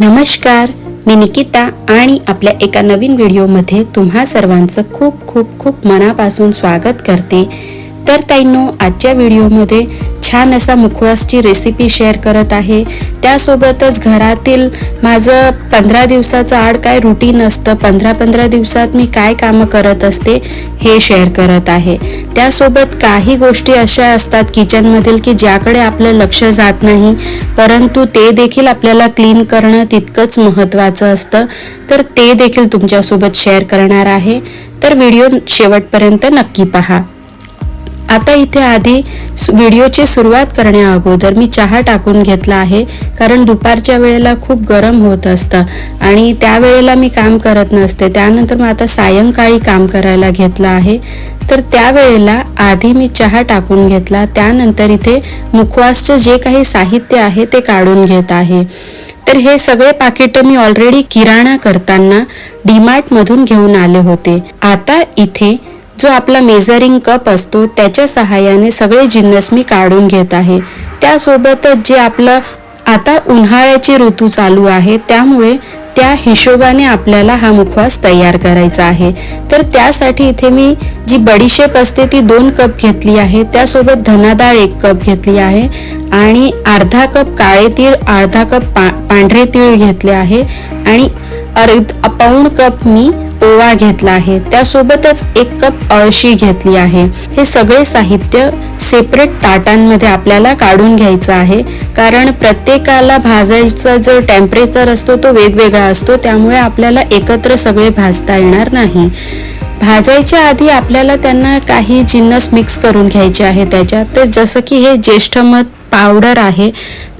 नमस्कार मी निकिता आणि आपल्या एका नवीन व्हिडिओमध्ये तुम्हा सर्वांचं खूप खूप खूप मनापासून स्वागत करते. तर ताईंनो आजच्या व्हिडिओमध्ये छान असा मुखवासची रेसिपी शेअर करत आहे. त्यासोबतच घरातील माझं पंधरा दिवसाचं आड काय रुटीन असतं पंधरा पंधरा दिवसात मी काय कामं करत असते हे शेअर करत आहे. त्यासोबत काही गोष्टी अशा असतात किचनमधील की ज्याकडे आपलं लक्ष जात नाही परंतु ते देखील आपल्याला क्लीन करणं तितकंच महत्त्वाचं असतं. तर ते देखील तुमच्यासोबत शेअर करणार आहे. तर व्हिडिओ शेवटपर्यंत नक्की पहा. आता इथे आधी व्हिडिओची सुरुवात करण्या अगोदर मी चहा टाकून घेतला आहे कारण दुपारच्या वेळेला खूप गरम होत असतं आणि त्यावेळेला मी काम करत नसते. त्यानंतर मग आता सायंकाळी काम करायला घेतलं आहे. तर त्यावेळेला आधी मी चहा टाकून घेतला. त्यानंतर इथे मुखवासचं जे काही साहित्य आहे ते काढून घेत आहे. तर हे सगळे पाकिट मी ऑलरेडी किराणा करताना डीमार्टमधून घेऊन आले होते. आता इथे जो आपला मेजरिंग कप असतो त्याच्या सहाय्याने सगळे जिन्नस मी काढून घेत आहे. त्यासोबतच जे आपलं आता उन्हाळ्याची ऋतू चालू आहे त्यामुळे त्या हिशोबाने आपल्याला हा मुखवास तयार करायचा आहे. तर त्यासाठी इथे मी जी बडीशेप असते ती दोन कप घेतली आहे. त्यासोबत धनाडाळ एक कप घेतली आहे आणि अर्धा कप काळे तीळ अर्धा कप पा पांढरे तीळ घेतले आहे. आणि अर्ध पाऊण कप मी ओवा घेतला आहे. त्यासोबतच एक कप अळशी घेतली आहे. हे सगळे साहित्य सेपरेट ताटांमध्ये आपल्याला काढून घ्यायचं आहे. कारण प्रत्येकाला भाजायचा जो टेम्परेचर असतो तो वेगवेगळा असतो. त्यामुळे आपल्याला एकत्र सगळे भाजता येणार नाही. भाजायच्या आधी आपल्याला त्यांना काही जिन्नस मिक्स करून घ्यायचे आहे त्याच्यात. तर जसं की हे ज्येष्ठमत पावडर आहे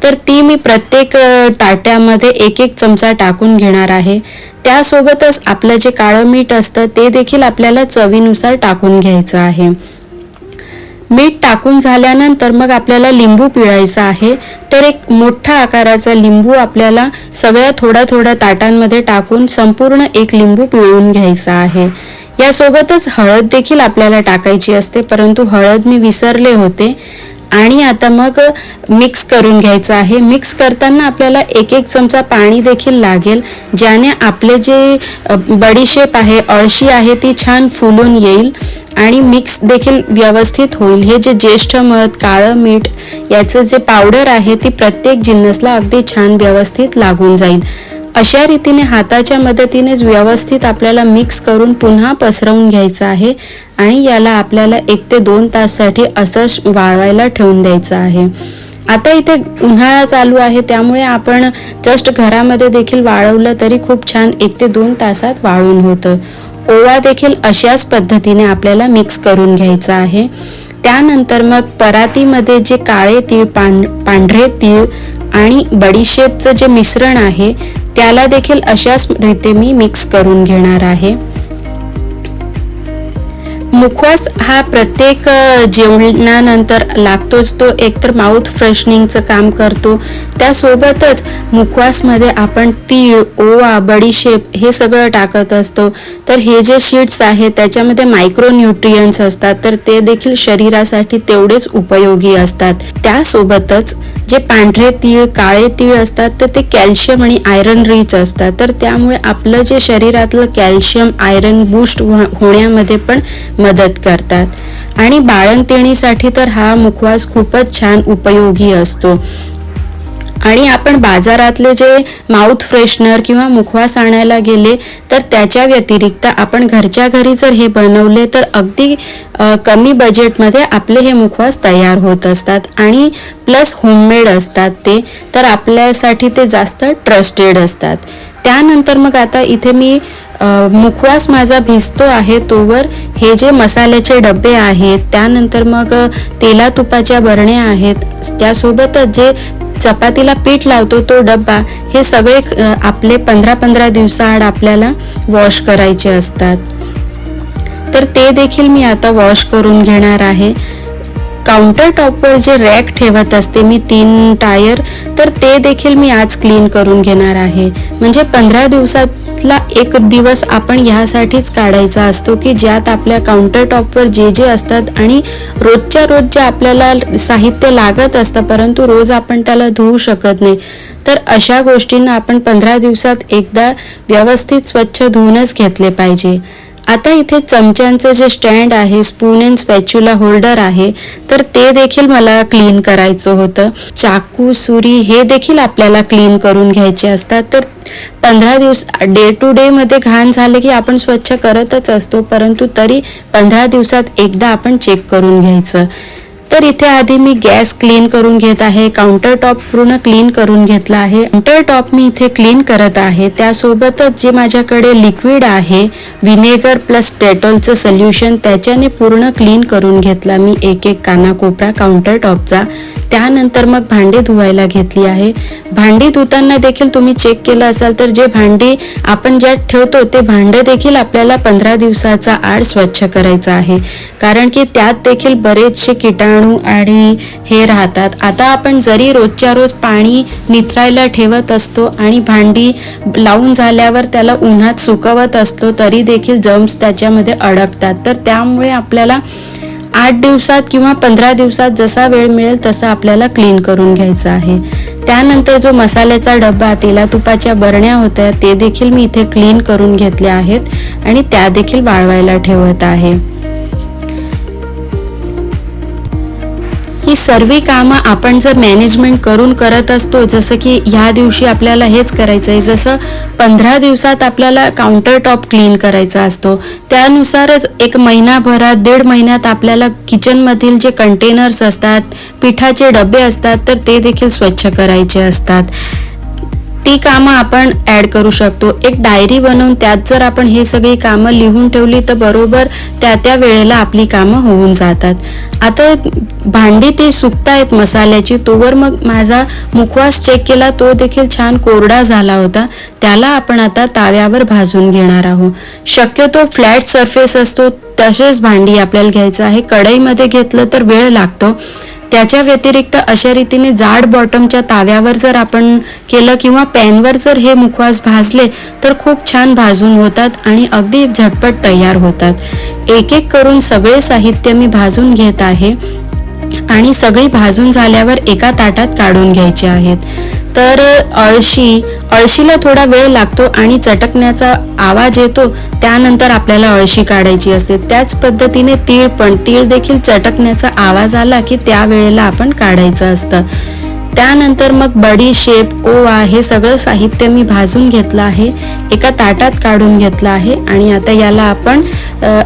तर ती मी प्रत्येक ताट्यामध्ये एक एक चमचा टाकून घेणार आहे. त्यासोबतच आपलं जे काळं मीठ असतं ते देखील आपल्याला चवीनुसार टाकून घ्यायचं आहे. मीठ टाकून झाल्यानंतर मग आपल्याला लिंबू पिळायचा आहे तर एक मोठा आकाराचा लिंबू आपल्याला सगळ्या थोड्या थोड्या ताटांमध्ये टाकून संपूर्ण एक लिंबू पिळून घ्यायचा आहे. यासोबतच हळद देखील आपल्याला टाकायची असते परंतु हळद मी विसरले होते. आणि आता मग मिक्स करून घ्यायचं आहे. मिक्स करताना आपल्याला एक एक चमचा पाणी देखील लागेल ज्याने आपले जे बडीशेप आहे अळशी आहे ती छान फुलून येईल आणि मिक्स देखील व्यवस्थित होईल. हे जे ज्येष्ठ मध काळं मीठ याचं जे पावडर आहे ती प्रत्येक जिन्नसला अगदी छान व्यवस्थित लागून जाईल. अशा रीतीने हाताच्या मदतीनेच व्यवस्थित आपल्याला मिक्स करून पुन्हा पसरवून घ्यायचं आहे आणि याला आपल्याला एक ते दोन ताससाठी असंच वाळवायला ठेवून द्यायचं आहे. आता इथे उन्हाळा चालू आहे त्यामुळे आपण जस्ट घरामध्ये देखील वाळवलं तरी खूप छान एक ते दोन तासात वाळून होतं. ओवा देखील अशाच पद्धतीने आपल्याला मिक्स करून घ्यायचा आहे. त्यानंतर मग परातीमध्ये जे काळे तीळ पां पांढरे तीळ आणि बडीशेपचं जे मिश्रण आहे त्याला देखील अशाच रीते मी मिक्स करून घेणार आहे. मुखवास हा प्रत्येक जेवणानंतर लागतोच. तो एकतर माउथ फ्रेशनिंगचं काम करतो. त्यासोबतच मुखवासमध्ये आपण तीळ ओवा बडीशेप हे सगळं टाकत असतो. तर हे जे शीट्स आहेत त्याच्यामध्ये मायक्रो न्यूट्रियन्स असतात. तर ते देखील शरीरासाठी तेवढेच उपयोगी असतात. त्यासोबतच जे पांढरे तीळ काळे तीळ असतात तर ते कॅल्शियम आणि आयरन रिच असतात. तर त्यामुळे आपलं जे शरीरातलं कॅल्शियम आयरन बूस्ट होण्यामध्ये पण मदत करतात. आणि बाळंतिणीसाठी तर हा मुखवास खूपच छान उपयोगी असतो. आणि आपण बाजारातले जे माउथ फ्रेशनर किंवा मुखवास आणायला गेले तर त्याच्या व्यतिरिक्त आपण घरच्या घरी जर हे बनवले तर अगदी कमी बजेटमध्ये आपले हे मुखवास तयार होत असतात. आणि प्लस होममेड असतात ते तर आपल्यासाठी ते जास्त ट्रस्टेड असतात. त्यानंतर मग आता इथे मी मुखवास माझा भिजतो आहे तोवर हे जे मसाल्याचे डबे आहेत त्यानंतर मग तेलातुपाच्या तेला तुपाच्या बरण्या आहेत त्यासोबतच जे चपातीला पीठ लावतो तो डब्बा हे सगळे आपले पंधरा पंधरा दिवसाआड आपल्याला वॉश करायचे असतात. तर ते देखील मी आता वॉश करून घेणार आहे. काउंटर टॉपवर जे रॅक ठेवत असते मी तीन टायर तर ते देखील मी आज क्लीन करून घेणार आहे. म्हणजे पंधरा दिवसात महिन्यातला एक दिवस आपण ह्यासाठीच काढायचा असतो की ज्यात आपल्या काउंटर टॉपवर जे जे असतात आणि रोजच्या रोज जे आपल्याला साहित्य लागत असतं परंतु रोज आपण त्याला धुवू शकत नाही. तर अशा गोष्टींना आपण पंधरा दिवसात एकदा व्यवस्थित स्वच्छ धुवूनच घेतले पाहिजे. आता इथे चमच्यांचं जे स्टँड आहे स्पून अँड स्पॅच्युला होल्डर आहे तर ते देखील मला क्लीन करायचं होतं. चाकू सुरी हे देखील आपल्याला क्लीन करून घ्यायचे असतात. तर पंधरा दिवस डे टू डे मध्ये घाण झाले की आपण स्वच्छ करतच असतो परंतु तरी पंधरा दिवसात एकदा आपण चेक करून घ्यायचं. तर इथे आधी मी गॅस क्लीन करून घेत आहे काउंटर टॉप पूर्ण क्लीन करून घेतला आहे. काउंटर टॉप मी इथे क्लीन करत आहे. त्यासोबतच जे माझ्याकडे लिक्विड आहे विनेगर प्लस डेटॉलचं सोल्युशन त्याच्याने पूर्ण क्लीन करून घेतला मी एक एक कानाकोपरा काउंटर टॉपचा त्यानंतर मग भांडी धुवायला घेतली आहे. भांडी धुताना देखील तुम्ही चेक केलं असाल तर जे भांडी आपण ज्यात ठेवतो ते भांडे देखील आपल्याला पंधरा दिवसाचा आड स्वच्छ करायचा आहे. कारण की त्यात देखील बरेचसे किटाणू आणि हे राहतात. आता आपण जरी रोजच्या रोज पाणी निथरायला ठेवत असतो आणि भांडी लावून झाल्यावर त्याला उन्हात सुकवत असतो तरी देखील जम्स त्याच्यामध्ये अडकतात. तर त्यामुळे आपल्याला आठ दिवसात किंवा पंधरा दिवसात जसा वेळ मिळेल तसा आपल्याला क्लीन करून घ्यायचं आहे. त्यानंतर जो मसाल्याचा डब्बा तेला तुपाच्या बरण्या होत्या ते देखील मी इथे क्लीन करून घेतल्या आहेत आणि त्या देखील वाळवायला ठेवत आहे. ही सर्व कामं आपण जर मॅनेजमेंट करून करत असतो जसं की ह्या दिवशी आपल्याला हेच करायचं आहे जसं पंधरा दिवसात आपल्याला काउंटर टॉप क्लीन करायचा असतो त्यानुसारच एक महिनाभरात दीड महिन्यात आपल्याला किचनमधील जे कंटेनर्स असतात पिठाचे डबे असतात तर ते देखील स्वच्छ करायचे असतात. ती कामं आपण ऍड करू शकतो. एक डायरी बनवून त्यात जर आपण हे सगळी कामं लिहून ठेवली तर बरोबर त्या त्या वेळेला आपली कामं होऊन जातात. आता भांडी ते सुकतायत मसाल्याची तोवर मग माझा मुखवास चेक केला तो देखील छान कोरडा झाला होता. त्याला आपण आता ताव्यावर भाजून घेणार आहोत. शक्यतो फ्लॅट सरफेस असतो तसेच भांडी आपल्याला घ्यायचं आहे. कढईमध्ये घेतलं तर वेळ लागतो. त्याच्या व्यतिरिक्त अशा रीतीने जाड बॉटमच्या ताव्यावर जर आपण केलं किंवा पॅनवर जर हे मुखवास भाजले तर खूप छान भाजून होतात आणि अगदी झटपट तयार होतात. एक एक करून सगळे साहित्य मी भाजून घेत आहे आणि सगळी भाजून झाल्यावर एका ताटात काढून घ्यायचे आहेत. तर अळशी अळशीला थोडा वेळ लागतो आणि चटकण्याचा आवाज येतो त्यानंतर आपल्याला अळशी काढायची असते. त्याच पद्धतीने तीळ पण तीळ देखील चटकण्याचा आवाज आला की त्या वेळेला आपण काढायचं असतं. त्यानंतर मग बडी शेप ओवा हे सगळं साहित्य मी भाजून घेतलं आहे. एका ताटात काढून घेतलं आहे आणि आता याला आपण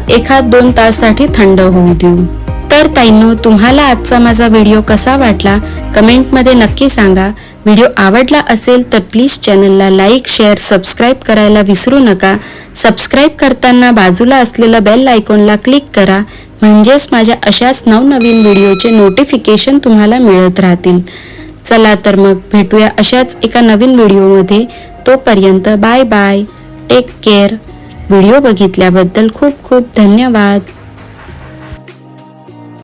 एखाद दोन ताससाठी थंड होऊ देऊ. तर ताईनो तुम्हाला आजचा माझा व्हिडिओ कसा वाटला? कमेंटमध्ये नक्की सांगा. व्हिडिओ आवडला असेल तर प्लीज चॅनलला लाईक शेअर सबस्क्राईब करायला विसरू नका. सबस्क्राईब करताना बाजूला असलेलं बेल आयकॉनला क्लिक करा. म्हणजेच माझ्या अशाच नवनवीन व्हिडिओचे नोटिफिकेशन तुम्हाला मिळत राहतील. चला तर मग भेटूया अशाच एका नवीन व्हिडिओमध्ये. तोपर्यंत bye bye. Take care. Video बघितल्याबद्दल खूप खूप धन्यवाद.